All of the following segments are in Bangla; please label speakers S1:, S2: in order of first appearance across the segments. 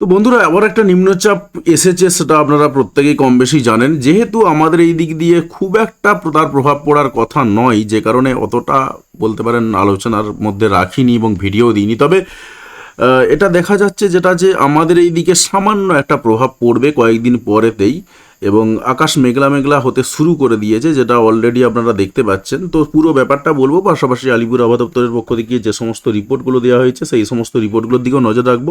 S1: তো বন্ধুরা, আবার একটা নিম্নচাপ এসেছে, সেটা আপনারা প্রত্যেকেই কম বেশি জানেন। যেহেতু আমাদের এই দিক দিয়ে খুব একটা তার প্রভাব পড়ার কথা নয়, যে কারণে অতটা বলতে পারেন আলোচনার মধ্যে রাখিনি এবং ভিডিও দিইনি। তবে এটা দেখা যাচ্ছে যেটা যে আমাদের এই দিকে সামান্য একটা প্রভাব পড়বে কয়েকদিন পরেতেই এবং আকাশ মেঘলা মেঘলা হতে শুরু করে দিয়েছে, যেটা অলরেডি আপনারা দেখতে পাচ্ছেন। তো পুরো ব্যাপারটা বলব, পাশাপাশি আলিপুর আবহাওয়া দপ্তরের পক্ষ থেকে যে সমস্ত রিপোর্টগুলো দেওয়া হয়েছে, সেই সমস্ত রিপোর্টগুলোর দিকেও নজর রাখব।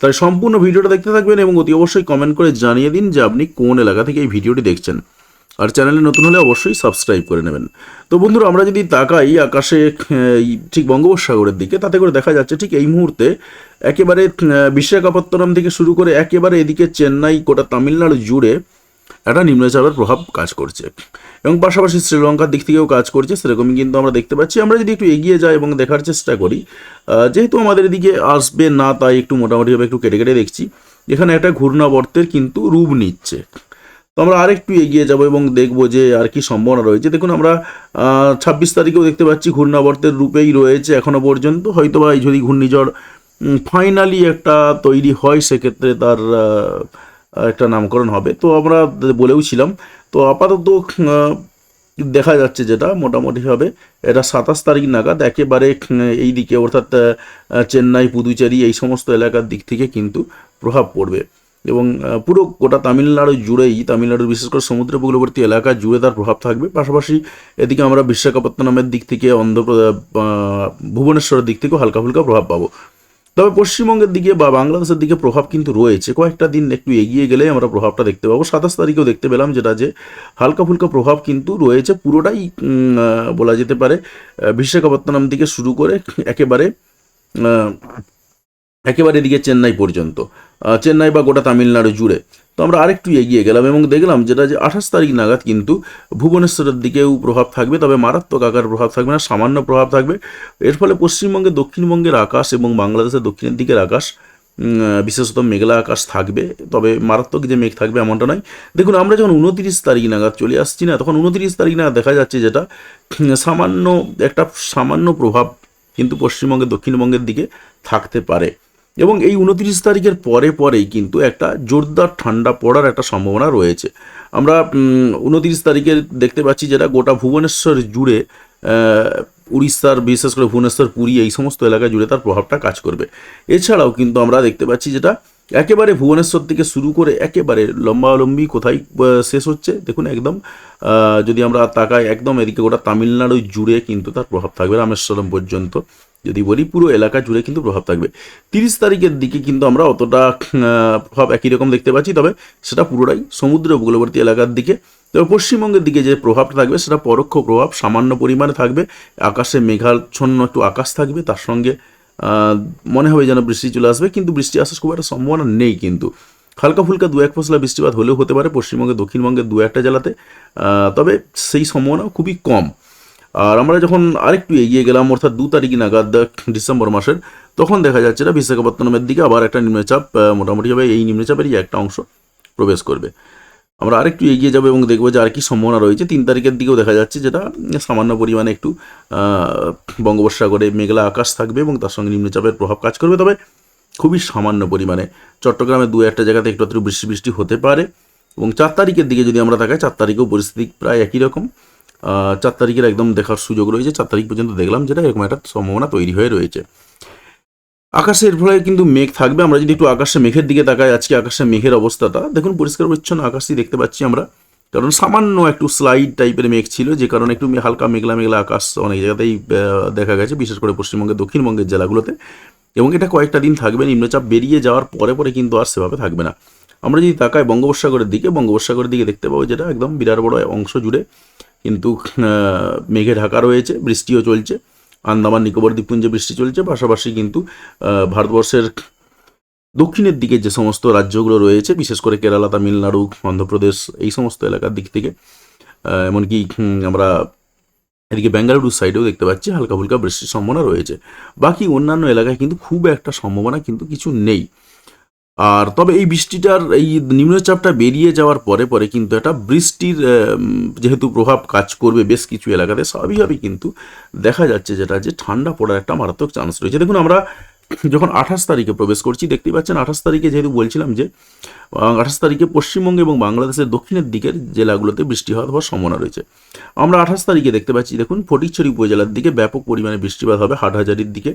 S1: তাই সম্পূর্ণ ভিডিওটা দেখতে থাকবেন এবং অতি অবশ্যই কমেন্ট করে জানিয়ে দিন যে আপনি কোন এলাকা থেকে এই ভিডিওটি দেখছেন। আর চ্যানেলে নতুন হলে অবশ্যই সাবস্ক্রাইব করে নেবেন। তো বন্ধুরা, আমরা যদি তাকাই আকাশে ঠিক বঙ্গোপসাগরের দিকে, তাতে করে দেখা যাচ্ছে ঠিক এই মুহূর্তে একেবারে বিশাখাপত্তনম থেকে শুরু করে একেবারে এদিকে চেন্নাই কোটা তামিলনাড়ু জুড়ে একটা নিম্নচাপের প্রভাব কাজ করছে। এবং পাশাপাশি শ্রীলঙ্কার দিক থেকেও কাজ করছে, সেরকমই কিন্তু আমরা দেখতে পাচ্ছি। আমরা যদি একটু এগিয়ে যাই এবং দেখার চেষ্টা করি যেহেতু আমাদের এদিকে আসবে না, তাই একটু মোটামুটিভাবে একটু কেটে কেটে দেখছি। এখানে একটা ঘূর্ণাবর্তের কিন্তু রূপ নিচ্ছে। তো আমরা আরেকটু এগিয়ে যাব এবং দেখব যে আর কি সম্ভাবনা রয়েছে। দেখুন আমরা ছাব্বিশ তারিখেও দেখতে পাচ্ছি ঘূর্ণাবর্তের রূপেই রয়েছে এখনও পর্যন্ত। হয়তো বা এই যদি ঘূর্ণিঝড় ফাইনালি একটা তৈরি হয়, সেক্ষেত্রে তার একটা নামকরণ হবে। তো আমরা বলেও ছিলাম। তো আপাতত দেখা যাচ্ছে যেটা মোটামুটিভাবে এটা সাতাশ তারিখ নাগাদ একেবারে এই দিকে অর্থাৎ চেন্নাই, পুদুচেরি এই সমস্ত এলাকার দিক থেকে কিন্তু প্রভাব পড়বে। এবং পুরো গোটা তামিলনাড়ু জুড়েই, তামিলনাড়ুর বিশেষ করে সমুদ্র উপকূলবর্তী এলাকা জুড়ে তার প্রভাব থাকবে। পাশাপাশি এদিকে আমরা বিশাখাপত্তনমের দিক থেকে অন্ধ্রপ্রদেশ ভুবনেশ্বরের দিক থেকেও হালকা ফুলকা প্রভাব পাবো। তবে পশ্চিমবঙ্গের দিকে বা বাংলাদেশের দিকে প্রভাব কিন্তু রয়েছে। কয়েকটা দিন একটু এগিয়ে গেলে আমরা প্রভাবটা দেখতে পাবো। সাতাশ তারিখেও দেখতে পেলাম যেটা যে হালকা ফুলকা প্রভাব কিন্তু রয়েছে পুরোটাই বলা যেতে পারে বিশাখাপত্তনম থেকে শুরু করে একেবারে একেবারে এদিকে চেন্নাই পর্যন্ত। চেন্নাই বা গোটা তামিলনাড়ু জুড়ে। তো আমরা আরেকটু এগিয়ে গেলাম এবং দেখলাম যেটা যে আঠাশ তারিখ নাগাদ কিন্তু ভুবনেশ্বরের দিকেও প্রভাব থাকবে, তবে মারাত্মক আকার প্রভাব থাকবে না, সামান্য প্রভাব থাকবে। এর ফলে পশ্চিমবঙ্গে, দক্ষিণবঙ্গের আকাশ এবং বাংলাদেশের দক্ষিণের দিকের আকাশ বিশেষত মেঘলা আকাশ থাকবে, তবে মারাত্মক যে মেঘ থাকবে এমনটা নয়। দেখুন, আমরা যখন উনতিরিশ তারিখ নাগাদ চলে আসছি না, তখন উনতিরিশ তারিখ নাগাদ দেখা যাচ্ছে যেটা সামান্য, একটা সামান্য প্রভাব কিন্তু পশ্চিমবঙ্গের দক্ষিণবঙ্গের দিকে থাকতে পারে। এবং এই উনত্রিশ তারিখের পরে পরেই কিন্তু একটা জোরদার ঠান্ডা পড়ার একটা সম্ভাবনা রয়েছে। আমরা উনত্রিশ তারিখের দেখতে পাচ্ছি যেটা গোটা ভুবনেশ্বর জুড়ে উড়িষ্যার, বিশেষ করে ভুবনেশ্বর, পুরী এই সমস্ত এলাকা জুড়ে তার প্রভাবটা কাজ করবে। এছাড়াও কিন্তু আমরা দেখতে পাচ্ছি যেটা একেবারে ভুবনেশ্বর থেকে শুরু করে একেবারে লম্বালম্বি কোথায় শেষ হচ্ছে, দেখুন একদম যদি আমরা তাকাই একদম এদিকে গোটা তামিলনাড়ু জুড়ে কিন্তু তার প্রভাব থাকবে রামেশ্বরম পর্যন্ত। যদি বলি, পুরো এলাকা জুড়ে কিন্তু প্রভাব থাকবে। তিরিশ তারিখের দিকে কিন্তু আমরা অতটা প্রভাব একই রকম দেখতে পাচ্ছি, তবে সেটা পুরোটাই সমুদ্র উপকূলবর্তী এলাকার দিকে। তবে পশ্চিমবঙ্গের দিকে যে প্রভাবটা থাকবে, সেটা পরোক্ষ প্রভাব সামান্য পরিমাণে থাকবে। আকাশে মেঘাচ্ছন্ন একটু আকাশ থাকবে, তার সঙ্গে মনে হবে যেন বৃষ্টি চলে আসবে, কিন্তু বৃষ্টি আসার খুব একটা সম্ভাবনা নেই কিন্তু। হালকা ফুলকা দু এক ফসলা বৃষ্টিপাত হলেও হতে পারে পশ্চিমবঙ্গে দক্ষিণবঙ্গের দু একটা জেলাতে তবে সেই সম্ভাবনা খুবই কম। আর আমরা যখন আরেকটু এগিয়ে গেলাম, অর্থাৎ দু তারিখ নাগাদ ডিসেম্বর মাসের, তখন দেখা যাচ্ছে না বিশাখাপত্তনমের দিকে আবার একটা নিম্নচাপ মোটামুটিভাবে এই নিম্নচাপেরই একটা অংশ প্রবেশ করবে। আমরা আরেকটু এগিয়ে যাব এবং দেখব যে আর কি সম্ভাবনা রয়েছে। তিন তারিখের দিকেও দেখা যাচ্ছে যেটা সামান্য পরিমাণে একটু বঙ্গোপসাগরে মেঘলা আকাশ থাকবে এবং তার সঙ্গে নিম্নচাপের প্রভাব কাজ করবে। তবে খুবই সামান্য পরিমাণে। চট্টগ্রামে দু একটা জায়গাতে একটু বৃষ্টি বৃষ্টি হতে পারে এবং চার তারিখের দিকে যদি আমরা তাকাই, চার তারিখেও পরিস্থিতি প্রায় একই রকম। চার তারিখের একদম দেখার সুযোগ রয়েছে। চার তারিখ পর্যন্ত দেখলাম যেটা এরকম একটা সম্ভাবনা তৈরি হয়ে রয়েছে। আকাশের ফলে কিন্তু মেঘ থাকবে। আমরা যদি একটু আকাশে মেঘের দিকে তাকাই, আজকে আকাশে মেঘের অবস্থাটা, দেখুন পরিষ্কার পরিচ্ছন্ন আকাশই দেখতে পাচ্ছি আমরা। কারণ সামান্য একটু স্লাইড টাইপের মেঘ ছিল, যে কারণে একটু হালকা মেঘলা মেঘলা আকাশ অনেক জায়গাতেই দেখা গেছে, বিশেষ করে পশ্চিমবঙ্গের, দক্ষিণবঙ্গের জেলাগুলোতে। এবং এটা কয়েকটা দিন থাকবে, নিম্নচাপ বেরিয়ে যাওয়ার পরে পরে কিন্তু আর সেভাবে থাকবে না। আমরা যদি তাকাই বঙ্গোপসাগরের দিকে বঙ্গোপসাগরের দিকে দেখতে পাবো যেটা একদম বিরাট বড় অংশ জুড়ে কিন্তু মেঘে ঢাকা রয়েছে, বৃষ্টিও চলছে। আন্দামান, নিকোবর দ্বীপপুঞ্জে বৃষ্টি চলছে। পাশাপাশি কিন্তু ভারতবর্ষের দক্ষিণের দিকে যে সমস্ত রাজ্যগুলো রয়েছে, বিশেষ করে কেরালা, তামিলনাড়ু, অন্ধ্রপ্রদেশ, এই সমস্ত এলাকার দিক থেকে এমনকি আমরা এদিকে বেঙ্গালুরু সাইডেও দেখতে পাচ্ছি হালকা ফুলকা বৃষ্টির সম্ভাবনা রয়েছে। বাকি অন্যান্য এলাকায় কিন্তু খুব একটা সম্ভাবনা কিন্তু কিছু নেই। আর তবে এই বৃষ্টিটার, এই নিম্নচাপটা বেরিয়ে যাওয়ার পরে পরে কিন্তু একটা বৃষ্টির যেহেতু প্রভাব কাজ করবে বেশ কিছু এলাকাতে, স্বাভাবিকভাবেই কিন্তু দেখা যাচ্ছে যেটা যে ঠান্ডা পড়ার একটা মারাত্মক চান্স রয়েছে। দেখুন, আমরা যখন আঠাশ তারিখে প্রবেশ করছি দেখতেই পাচ্ছেন আঠাশ তারিখে যেহেতু বলছিলাম যে আঠাশ তারিখে পশ্চিমবঙ্গ এবং বাংলাদেশের দক্ষিণের দিকের জেলাগুলোতে বৃষ্টি হওয়ার সম্ভাবনা রয়েছে। আমরা আঠাশ তারিখে দেখতে পাচ্ছি, দেখুন, ফটিকছড়ি উপজেলার দিকে ব্যাপক পরিমাণে বৃষ্টিপাত হবে, হাটহাজারির দিকে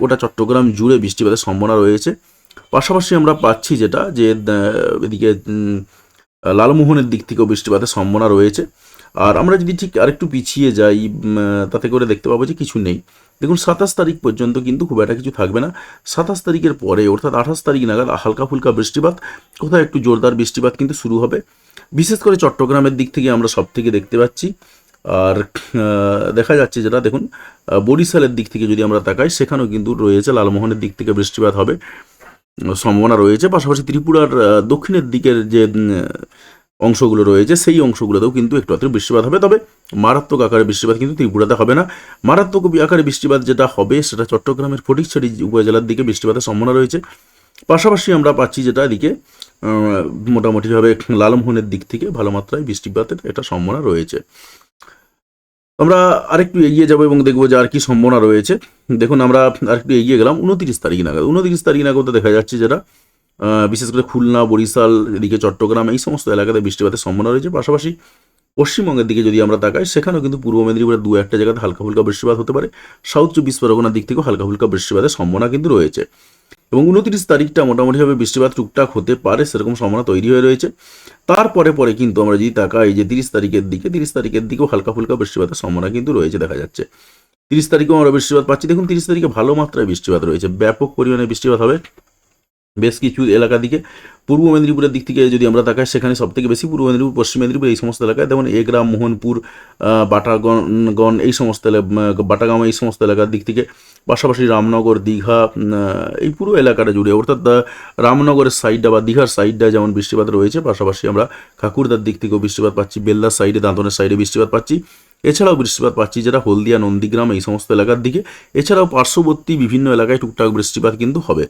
S1: গোটা চট্টগ্রাম জুড়ে বৃষ্টিপাতের সম্ভাবনা রয়েছে। পাশাপাশি আমরা পাচ্ছি যেটা যে এদিকে লালমোহনের দিক থেকেও বৃষ্টিপাতের সম্ভাবনা রয়েছে। আর আমরা যদি ঠিক আরেকটু পিছিয়ে যাই তাতে করে দেখতে পাবো যে কিছু নেই। দেখুন, সাতাশ তারিখ পর্যন্ত কিন্তু খুব একটা কিছু থাকবে না। সাতাশ তারিখের পরে, অর্থাৎ আঠাশ তারিখ নাগাদ হালকা ফুলকা বৃষ্টিপাত, কোথাও একটু জোরদার বৃষ্টিপাত কিন্তু শুরু হবে। বিশেষ করে চট্টগ্রামের দিক থেকে আমরা সব থেকে দেখতে পাচ্ছি। আর দেখা যাচ্ছে যেটা, দেখুন বরিশালের দিক থেকে যদি আমরা তাকাই, সেখানেও কিন্তু রয়েছে লালমোহনের দিক থেকে বৃষ্টিপাত হবে। সম্ভাবনা রয়েছে। পাশাপাশি ত্রিপুরার দক্ষিণের দিকের যে অংশগুলো রয়েছে, সেই অংশগুলোতেও কিন্তু একটু আত্র বৃষ্টিপাত হবে। তবে মারাত্মক আকারে বৃষ্টিপাত কিন্তু ত্রিপুরাতে হবে না। মারাত্মক আকারে বৃষ্টিপাত যেটা হবে, সেটা চট্টগ্রামের ফটিকছড়ি উপজেলার দিকে বৃষ্টিপাতের সম্ভাবনা রয়েছে। পাশাপাশি আমরা পাচ্ছি যেটা এদিকে মোটামুটিভাবে লালমোহনের দিক থেকে ভালো মাত্রায় বৃষ্টিপাতের এটা সম্ভাবনা রয়েছে। আমরা আরেকটু এগিয়ে যাব এবং দেখব যে আর কি সম্ভাবনা রয়েছে। দেখুন, আমরা আর আরেকটু এগিয়ে গেলাম। উনত্রিশ তারিখ নাগাদ। উনত্রিশ তারিখ নাগাদ দেখা যাচ্ছে যেটা বিশেষ করে খুলনা, বরিশাল, এদিকে চট্টগ্রাম, এই সমস্ত এলাকাতে বৃষ্টিপাতের সম্ভাবনা রয়েছে। পাশাপাশি পশ্চিমবঙ্গের দিকে যদি আমরা তাকাই, সেখানেও কিন্তু পূর্ব মেদিনীপুরের দু একটা জায়গাতে হালকা ফুলকা বৃষ্টিপাত হতে পারে। সাউথ চব্বিশ পরগনার দিক থেকেও হালকা ফুলকা বৃষ্টিপাতের সম্ভাবনা কিন্তু রয়েছে। এবং উনত্রিশ তারিখটা মোটামুটিভাবে বৃষ্টিপাত টুকটাক হতে পারে, সেরকম সম্ভাবনা তৈরি হয়ে রয়েছে। তারপরে পরে কিন্তু আমরা যদি তাকাই যে তিরিশ তারিখের দিকে, তিরিশ তারিখের দিকেও হালকা ফুলকা বৃষ্টিপাতের সম্ভাবনা কিন্তু রয়েছে, দেখা যাচ্ছে। তিরিশ তারিখেও আমরা বৃষ্টিপাত পাচ্ছি। দেখুন তিরিশ তারিখে ভালো মাত্রায় বৃষ্টিপাত রয়েছে। ব্যাপক পরিমাণে বৃষ্টিপাত হবে বেশ কিছু এলাকা দিকে। পূর্ব মেদিনীপুরের দিক থেকে যদি আমরা তাকাই সেখানে সব থেকে বেশি পূর্ব মেদিনীপুর পশ্চিম মেদিনীপুর এই সমস্ত এলাকায়। যেমন এগ্রাম মোহনপুর আহ, বাটাগন গণ এই সমস্ত এলা- উম, বাটাগাম এই সমস্ত এলাকার দিক থেকে। পাশাপাশি রামনগর দীঘা এই পুরো এলাকাটা জুড়ে। অর্থাৎ রামনগরের সাইডটা বা দীঘার সাইডটা যেমন বৃষ্টিপাত রয়েছে পাশাপাশি আমরা কাকুরদার দিক থেকেও বৃষ্টিপাত পাচ্ছি। বেলদার সাইডে দাঁতনের সাইডে বৃষ্টিপাত পাচ্ছি। এছাড়াও বৃষ্টিপাত পাচ্ছি, যেটা হলদিয়া, নন্দীগ্রাম, এই সমস্ত এলাকার দিকে। এছাড়াও পার্শ্ববর্তী বিভিন্ন এলাকায় টুকটাক বৃষ্টিপাত কিন্তু হবে।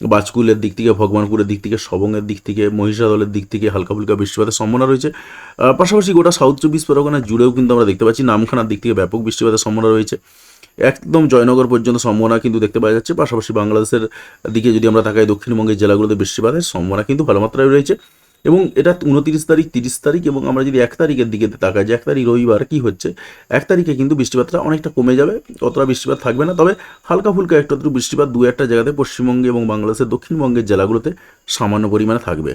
S1: বাজকুলের দিক থেকে, ভগবানপুরের দিক থেকে সবংয়ের দিক থেকে, মহিষাদলের দিক থেকে হালকা ফুলকা বৃষ্টিপাতের সম্ভাবনা রয়েছে। পাশাপাশি গোটা সাউথ চব্বিশ পরগনা জুড়েও কিন্তু আমরা দেখতে পাচ্ছি, নামখানার দিক থেকে ব্যাপক বৃষ্টিপাতের সম্ভাবনা রয়েছে। একদম জয়নগর পর্যন্ত সম্ভাবনা কিন্তু দেখতে পাওয়া যাচ্ছে। পাশাপাশি বাংলাদেশের দিকে যদি আমরা তাকাই, দক্ষিণবঙ্গের জেলাগুলোতে বৃষ্টিপাতের সম্ভাবনা কিন্তু ভালো মাত্রায় রয়েছে। এবং এটা উনতিরিশ তারিখ, তিরিশ তারিখ এবং আমরা যদি এক তারিখের দিকে তাকাই যে এক তারিখ রবিবার কি হচ্ছে, এক তারিখে কিন্তু বৃষ্টিপাতটা অনেকটা কমে যাবে, অতটা বৃষ্টিপাত থাকবে না। তবে হালকা ফুলকা একটু বৃষ্টিপাত দু একটা জায়গাতে পশ্চিমবঙ্গে এবং বাংলাদেশের দক্ষিণবঙ্গের জেলাগুলোতে সামান্য পরিমাণে থাকবে।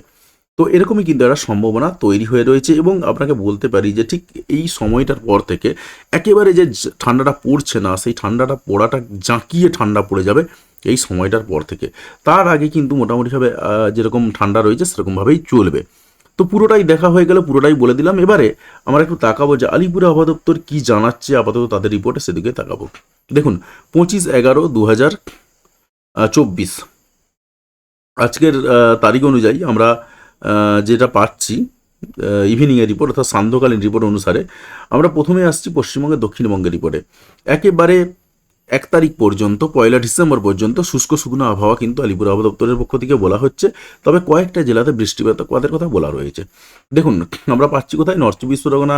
S1: তো এরকমই কিন্তু একটা সম্ভাবনা তৈরি হয়ে রয়েছে এবং আপনাকে বলতে পারি যে ঠিক এই সময়টার পর থেকে একেবারে যে ঠান্ডাটা পড়ছে না, সেই ঠান্ডাটা পড়াটা জাঁকিয়ে ঠান্ডা পড়ে যাবে। এই সময়টার পর থেকে। তার আগে কিন্তু মোটামুটিভাবে যেরকম ঠান্ডা রয়েছে সেরকমভাবেই চলবে। তো পুরোটাই দেখা হয়ে গেল, পুরোটাই বলে দিলাম। এবারে আমরা একটু তাকাবো যে আলিপুর আবহাওয়া দপ্তর কী জানাচ্ছে, আপাতত তাদের রিপোর্টে সেদিকে তাকাবো। দেখুন, পঁচিশ এগারো দু হাজার চব্বিশ। আজকের তারিখ অনুযায়ী আমরা যেটা পাচ্ছি ইভিনিংয়ের রিপোর্ট অর্থাৎ সান্ধ্যকালীন রিপোর্ট অনুসারে, আমরা প্রথমে আসছি পশ্চিমবঙ্গের দক্ষিণবঙ্গের রিপোর্টে একেবারে এক তারিখ পর্যন্ত, পয়লা ডিসেম্বর পর্যন্ত শুষ্ক শুকনো আবহাওয়া কিন্তু আলিপুর আবহাওয়া দপ্তরের পক্ষ থেকে বলা হচ্ছে। তবে কয়েকটা জেলাতে বৃষ্টিপাত বৃষ্টিপাতের কথা বলা রয়েছে। দেখুন, আমরা পাচ্ছি কোথায়? নর্থ চব্বিশ পরগনা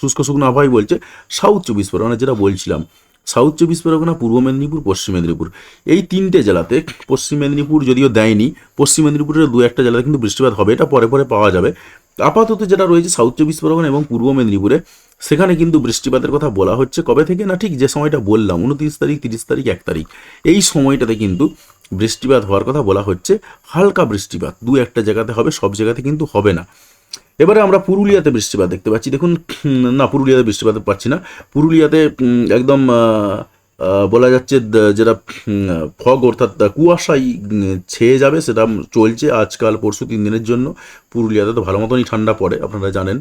S1: শুষ্ক শুকনো আবহাওয়াই বলছে। সাউথ চব্বিশ পরগনা যেটা বলছিলাম সাউথ চব্বিশ পরগনা, পূর্ব মেদিনীপুর, পশ্চিম মেদিনীপুর। এই তিনটে জেলাতে পশ্চিম মেদিনীপুর যদিও দেয়নি, পশ্চিম মেদিনীপুরের দু একটা জেলাতে কিন্তু বৃষ্টিপাত হবে, এটা পরে পরে পাওয়া যাবে। আপাতত যেটা রয়েছে সাউথ চব্বিশ পরগনা এবং পূর্ব মেদিনীপুরে, সেখানে কিন্তু বৃষ্টিপাতের কথা বলা হচ্ছে। কবে থেকে? না, ঠিক যে সময়টা বললাম, উনত্রিশ তারিখ, তিরিশ তারিখ, এক তারিখ। এই সময়টাতে কিন্তু বৃষ্টিপাত হওয়ার কথা বলা হচ্ছে। হালকা বৃষ্টিপাত, দু একটা জায়গাতে হবে, সব জায়গাতে কিন্তু হবে না। এবারে আমরা পুরুলিয়াতে বৃষ্টিপাত দেখতে পাচ্ছি। দেখুন, না, পুরুলিয়াতে বৃষ্টিপাত পাচ্ছি না। পুরুলিয়াতে একদম বলা যাচ্ছে যেটা ফগ অর্থাৎ কুয়াশাই ছেয়ে যাবে, সেটা চলছে আজকাল, পরশু তিন দিনের জন্য। পুরুলিয়াতে তো ভালো মতনই ঠান্ডা পড়ে, আপনারা জানেন।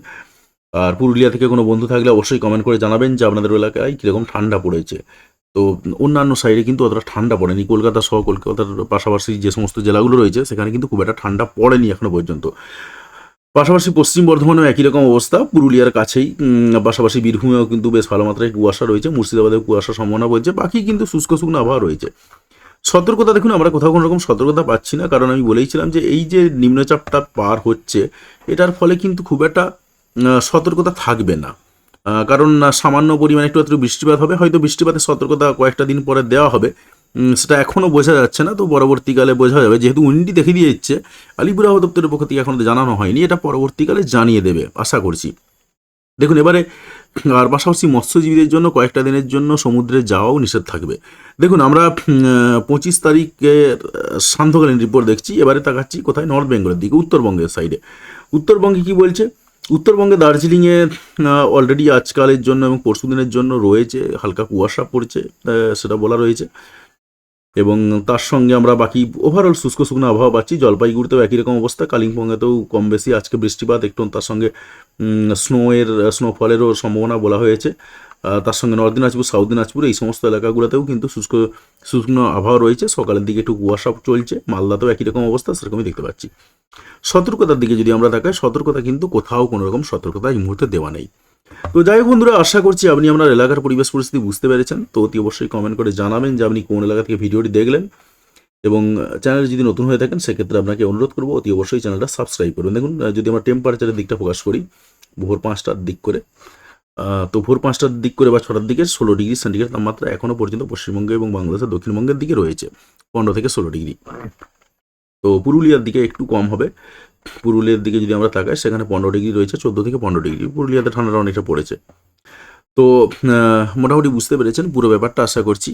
S1: আর পুরুলিয়া থেকে কোনো বন্ধু থাকলে অবশ্যই কমেন্ট করে জানাবেন যে আপনাদের এলাকায় কীরকম ঠান্ডা পড়েছে। তো, অন্যান্য সাইডে কিন্তু অতটা ঠান্ডা পড়েনি। কলকাতা সহ কলকাতার পাশাপাশি যে সমস্ত জেলাগুলো রয়েছে, সেখানে কিন্তু খুব একটা ঠান্ডা পড়েনি এখনও পর্যন্ত। পাশাপাশি পশ্চিম বর্ধমানেও একই রকম অবস্থা। পুরুলিয়ার কাছেই পাশাপাশি বীরভূমেও কিন্তু বেশ ভালো মাত্রায় কুয়াশা রয়েছে, মুর্শিদাবাদেও কুয়াশার সম্ভাবনা বলছে বাকি কিন্তু শুষ্ক শুকনো আবহাওয়া রয়েছে। সতর্কতা দেখুন, আমরা কোথাও কোনো রকম সতর্কতা পাচ্ছি না, কারণ আমি বলেইছিলাম যে এই যে নিম্নচাপটা পার হচ্ছে, এটার ফলে কিন্তু খুব একটা সতর্কতা থাকবে না। কারণ সামান্য পরিমাণে একটু একটু বৃষ্টিপাত হবে, হয়তো বৃষ্টিপাতের সতর্কতা কয়েকটা দিন পরে দেওয়া হবে সেটা এখনও বোঝা যাচ্ছে না, তো পরবর্তীকালে বোঝা যাবে। যেহেতু উইন্ডি দেখে দিয়ে দিচ্ছে আলিপুর দপ্তরের পক্ষ থেকে এখনও জানানো হয়নি, এটা পরবর্তীকালে জানিয়ে দেবে, আশা করছি। দেখুন, এবারে, আর পাশাপাশি মৎস্যজীবীদের জন্য কয়েকটা দিনের জন্য সমুদ্রে যাওয়াও নিষেধ থাকবে। দেখুন, আমরা পঁচিশ তারিখের সান্ধ্যকালীন রিপোর্ট দেখছি, এবারে তাকাচ্ছি কোথায়? নর্থ বেঙ্গলের দিকে, উত্তরবঙ্গের সাইডে উত্তরবঙ্গে কি বলছে? উত্তরবঙ্গে দার্জিলিংয়ে অলরেডি আজকালের জন্য এবং পরশুদিনের জন্য রয়েছে, হালকা কুয়াশা পড়ছে সেটা বলা রয়েছে। এবং তার সঙ্গে আমরা বাকি ওভারঅল শুষ্ক শুকনো আবহাওয়া পাচ্ছি। জলপাইগুড়িতেও একই রকম অবস্থা, কালিম্পংয়েতেও কম বেশি। আজকে বৃষ্টিপাত, একটু তার সঙ্গে স্নোয়ের স্নোফলেরও সম্ভাবনা বলা হয়েছে। তার সঙ্গে নর্থ দিনাজপুর সাউথ দিনাজপুর এই সমস্ত এলাকাগুলোতেও কিন্তু শুষ্ক, শুকনো আবহাওয়া রয়েছে। সকালের দিকে একটু কুয়াশা চলছে, মালদাতেও একই রকম অবস্থা, সেরকমই দেখতে পাচ্ছি। সতর্কতার দিকে যদি আমরা তাকাই, সতর্কতা কিন্তু কোথাও কোনো রকম সতর্কতা এই মুহূর্তে দেওয়া নেই। তো যাই বন্ধুরা, আশা করছি আপনি আপনার এলাকার পরিবেশ পরিস্থিতি বুঝতে পেরেছেন। তো অতি অবশ্যই কমেন্ট করে জানাবেন যে আপনি কোন এলাকা থেকে ভিডিওটি দেখলেন। এবং চ্যানেল যদি নতুন হয়ে থাকেন, সেক্ষেত্রে আপনাকে অনুরোধ করব, অতি অবশ্যই চ্যানেলটা সাবস্ক্রাইব করবেন। দেখুন যদি আমরা টেম্পারেচারের দিকটা প্রকাশ করি, ভোর পাঁচটার দিক করে তো ভোর পাঁচটার দিক করে বা ছটার দিকে ষোলো ডিগ্রি সেন্টিগ্রেড তাপমাত্রা এখনও পর্যন্ত পশ্চিমবঙ্গে এবং বাংলাদেশের দক্ষিণবঙ্গের দিকে রয়েছে, পনেরো থেকে ষোলো ডিগ্রি। তো পুরুলিয়ার দিকে একটু কম হবে। পুরুলিয়ার দিকে যদি আমরা তাকাই, সেখানে পনেরো ডিগ্রি রয়েছে, চোদ্দ থেকে পনেরো ডিগ্রি। পুরুলিয়াতে ঠান্ডাটা অনেকটা পড়েছে। তো মোটামুটি বুঝতে পেরেছেন পুরো ব্যাপারটা, আশা করছি।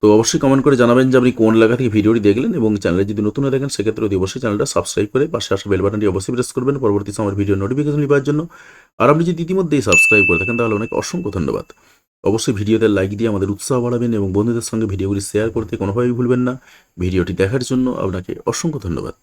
S1: তো অবশ্যই কমেন্ট করে জানাবেন যে আপনি কোন এলাকা থেকে ভিডিওটি দেখলেন এবং চ্যানেলে যদি নতুন হয়ে থাকেন, সেক্ষেত্রে অতি অবশ্যই চ্যানেলটা সাবস্ক্রাইব করে পাশে আসা বেল বাটনটি অবশ্যই প্রেস করবেন পরবর্তী সময়ের ভিডিও নোটিফিকেশন পাওয়ার জন্য। আর আপনি যদি ইতিমধ্যেই সাবস্ক্রাইব করে থাকেন, তাহলে অনেক অসংখ্য ধন্যবাদ। অবশ্যই ভিডিওতে লাইক দিয়ে আমাদের উৎসাহ বাড়াবেন এবং বন্ধুদের সঙ্গে ভিডিওগুলি শেয়ার করতে কোনোভাবেই ভুলবেন না। ভিডিওটি দেখার জন্য আপনাকে অসংখ্য ধন্যবাদ।